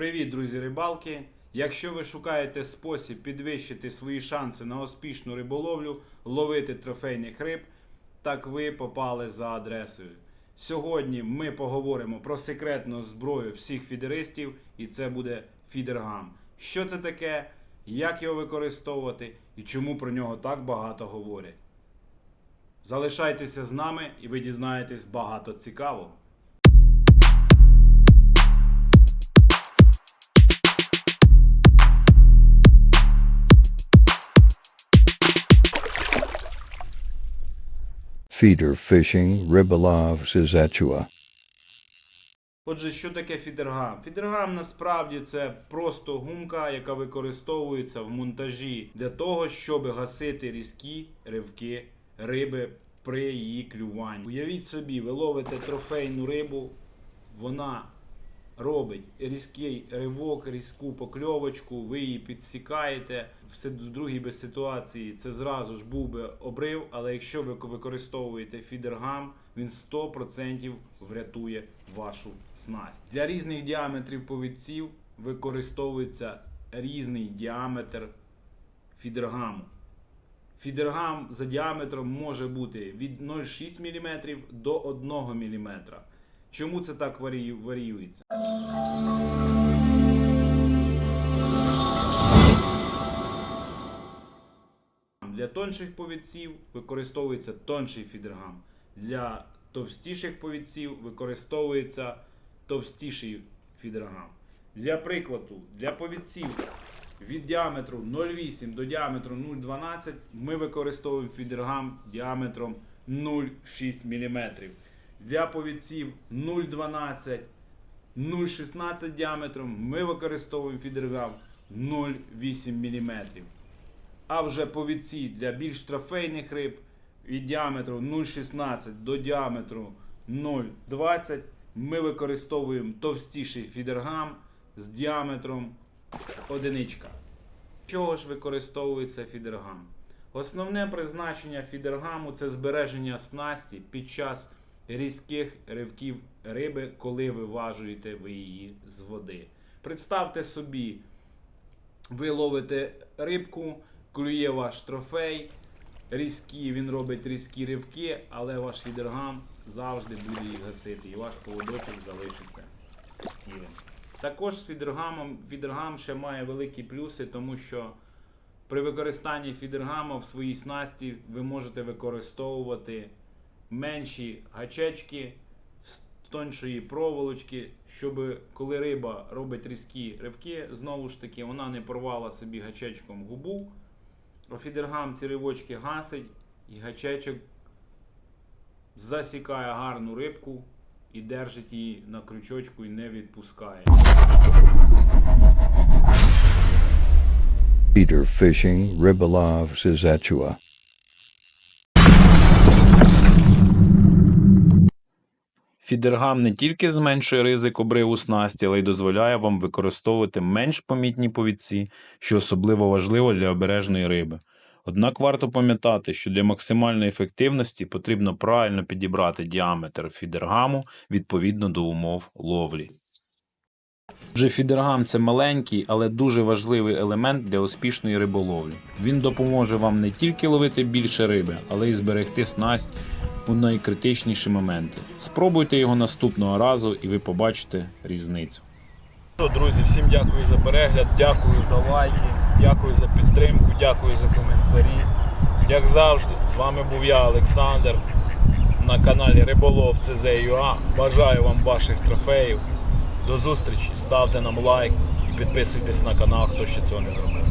Привіт, друзі рибалки! Якщо ви шукаєте спосіб підвищити свої шанси на успішну риболовлю, ловити трофейних риб, так ви попали за адресою. Сьогодні ми поговоримо про секретну зброю всіх фідеристів, і це буде фідергам. Що це таке, як його використовувати і чому про нього так багато говорять. Залишайтеся з нами і ви дізнаєтесь багато цікавого. Feeder fishing, Ribbolov, Sizetua. Отже, що таке фідергам? Фідергам насправді це просто гумка, яка використовується в монтажі для того, щоб гасити різкі ривки риби при її клюванні. Уявіть собі, ви ловите трофейну рибу, вона робить різкий ривок, різку покльовочку, ви її підсікаєте. В другій би ситуації це зразу ж був би обрив, але якщо ви використовуєте фідергам, він 100% врятує вашу снасть. Для різних діаметрів повідців використовується різний діаметр фідергаму. Фідергам за діаметром може бути від 0,6 мм до 1 мм. Чому це так варію- варіюється? Для тонших повідців використовується тонший фідергам. Для товстіших повідців використовується товстіший фідергам. Для прикладу, для повідців від діаметру 0,8 до діаметру 0,12 ми використовуємо фідергам діаметром 0,6 мм. Для повідців 0,12 0,16 діаметром ми використовуємо фідергам 0,8 мм. А вже повідці для більш трофейних риб від діаметру 0,16 до діаметру 0,20 ми використовуємо товстіший фідергам з діаметром одиничка. Чого ж використовується фідергам? Основне призначення фідергаму це збереження снасті під час різких ривків риби, коли виважуєте ви її з води. Представте собі, ви ловите рибку, клює ваш трофей, різкі, він робить різкі ривки, але ваш фідергам завжди буде їх гасити, і ваш поводочок залишиться цілим. Також з фідергамом фідергам ще має великі плюси, тому що при використанні фідергама в своїй снасті ви можете використовувати менші гачечки з тоншої проволочки, щоб коли риба робить різкі ривки, знову ж таки, вона не порвала собі гачечком губу. А фідергам ці ривочки гасить і гачечок засікає гарну рибку і держить її на крючочку і не відпускає. Feeder fishing, Ribbolov, Sizetua. Фідергам не тільки зменшує ризик обриву снасті, але й дозволяє вам використовувати менш помітні повідці, що особливо важливо для обережної риби. Однак варто пам'ятати, що для максимальної ефективності потрібно правильно підібрати діаметр фідергаму відповідно до умов ловлі. Отже, фідергам це маленький, але дуже важливий елемент для успішної риболовлі. Він допоможе вам не тільки ловити більше риби, але й зберегти снасть у найкритичніші моменти. Спробуйте його наступного разу, і ви побачите різницю. Друзі, всім дякую за перегляд, дякую за лайки, дякую за підтримку, дякую за коментарі. Як завжди, з вами був я, Олександр, на каналі Риболов CZ.ua. Бажаю вам ваших трофеїв. До зустрічі, ставте нам лайк і підписуйтесь на канал, хто ще цього не зробив.